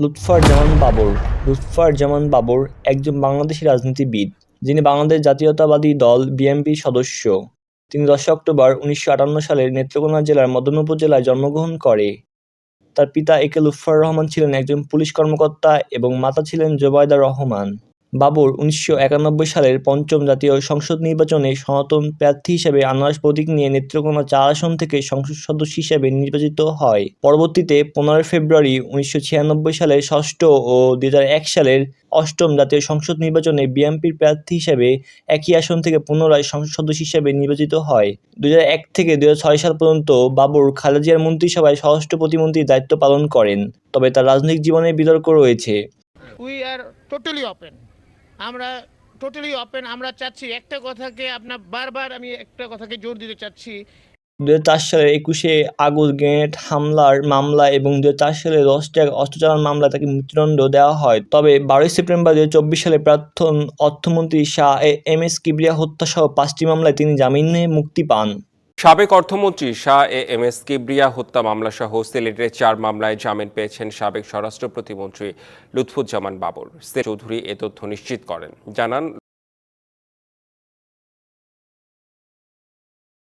লুৎফর জামান বাবর। লুৎফার জামান বাবর একজন বাংলাদেশি রাজনীতিবিদ, যিনি বাংলাদেশ জাতীয়তাবাদী দল বিএনপির সদস্য। তিনি দশই অক্টোবর উনিশশো আটান্ন সালে নেত্রকোনা জেলার মদন উপজেলায় জন্মগ্রহণ করে। তার পিতা একে লুৎফার রহমান ছিলেন একজন পুলিশ কর্মকর্তা এবং মাতা ছিলেন জোবায়দা রহমান। বাবর উনিশশো একানব্বই সালের পঞ্চম জাতীয় সংসদ নির্বাচনে সনাতন প্রার্থী হিসেবে আনারস প্রতীক নিয়ে নেত্রকোনা চার আসন থেকে সংসদ সদস্য হিসেবে নির্বাচিত হয়। পরবর্তীতে পনেরোই ফেব্রুয়ারি উনিশশো সালের ষষ্ঠ ও এক সালের অষ্টম জাতীয় সংসদ নির্বাচনে বিএনপির প্রার্থী হিসেবে একই আসন থেকে পুনরায় সংসদ সদস্য হিসেবে নির্বাচিত হয়। এক থেকে দুই হাজার ছয় সাল পর্যন্ত বাবর খালেদা জিয়ার মন্ত্রিসভায় স্বরাষ্ট্র প্রতিমন্ত্রীর দায়িত্ব পালন করেন, তবে তার রাজনৈতিক জীবনে বিতর্ক রয়েছে। আমরা টোটালি ওপেন আমরা চাচ্ছি একটা কথাকে আপনার বারবার আমি একটা কথাকে জোর দিতে চাচ্ছি। দু হাজার সালের একুশে আগস্ট গ্রেনেড হামলার মামলা এবং দু সালের দশ টাকা অস্ত্রচালন মামলা তাকে মৃত্যুদণ্ড দেওয়া হয়। তবে বারোই সেপ্টেম্বর দু সালে প্রাক্তন অর্থমন্ত্রী Shah A M S Kibria হত্যাসহ পাঁচটি মামলায় তিনি জামিনে মুক্তি পান। সাবেক অর্থমন্ত্রী Shah A M S Kibria হত্যা মামলাসহ সিলেটের চার মামলায় জামিন পেয়েছেন সাবেক স্বরাষ্ট্র প্রতিমন্ত্রী লুৎফুজ্জামান বাবর। সে চৌধুরী এ তথ্য নিশ্চিত করেন। জানান